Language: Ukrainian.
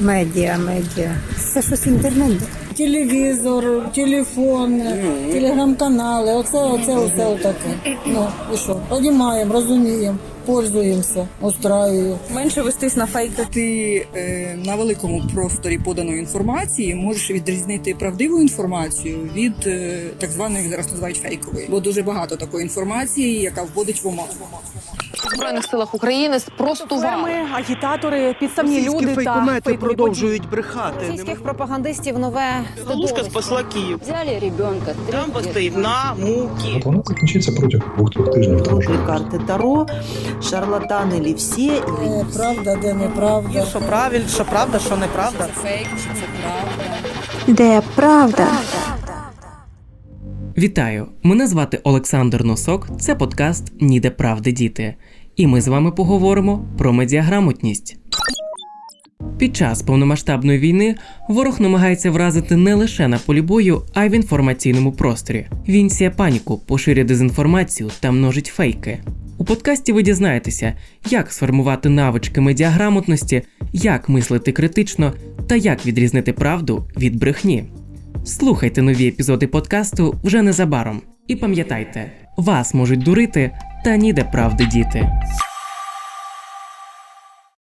Медіа, медіа. Це щось інтернет. Телевізор, телефон, телеграм-канали. Оце, оце, оце отаке. Ну і що? Понімаємо, розуміємо, пользуємося, устраюю. Менше вестись на фейки. Ти е, на великому просторі поданої інформації можеш відрізнити правдиву інформацію від е, так званої як зараз називають фейкової, бо дуже багато такої інформації, яка вводить в оману. У збройних силах України спростували. Ферми, агітатори, підставні Російські люди та фейкомети продовжують брехати. Російських пропагандистів нове Галушка стадовище. спасла Київ. Взяли ребенка. Дамба стоїть на муки. От вона закінчиться протягом двох-трьох тижнів. Що карти Таро, шарлатани лі всі. Де правда, де неправда. Що правильно, що правда, що неправда. Фейк чи це правда? Де правда? Вітаю! Мене звати Олександр Носок. Це подкаст Ніде правди діти. І ми з вами поговоримо про медіаграмотність. Під час повномасштабної війни ворог намагається вразити не лише на полі бою, а й в інформаційному просторі. Він сіє паніку, поширює дезінформацію та множить фейки. У подкасті ви дізнаєтеся, як сформувати навички медіаграмотності, як мислити критично та як відрізнити правду від брехні. Слухайте нові епізоди подкасту вже незабаром. І пам'ятайте, вас можуть дурити, та ніде правди діти.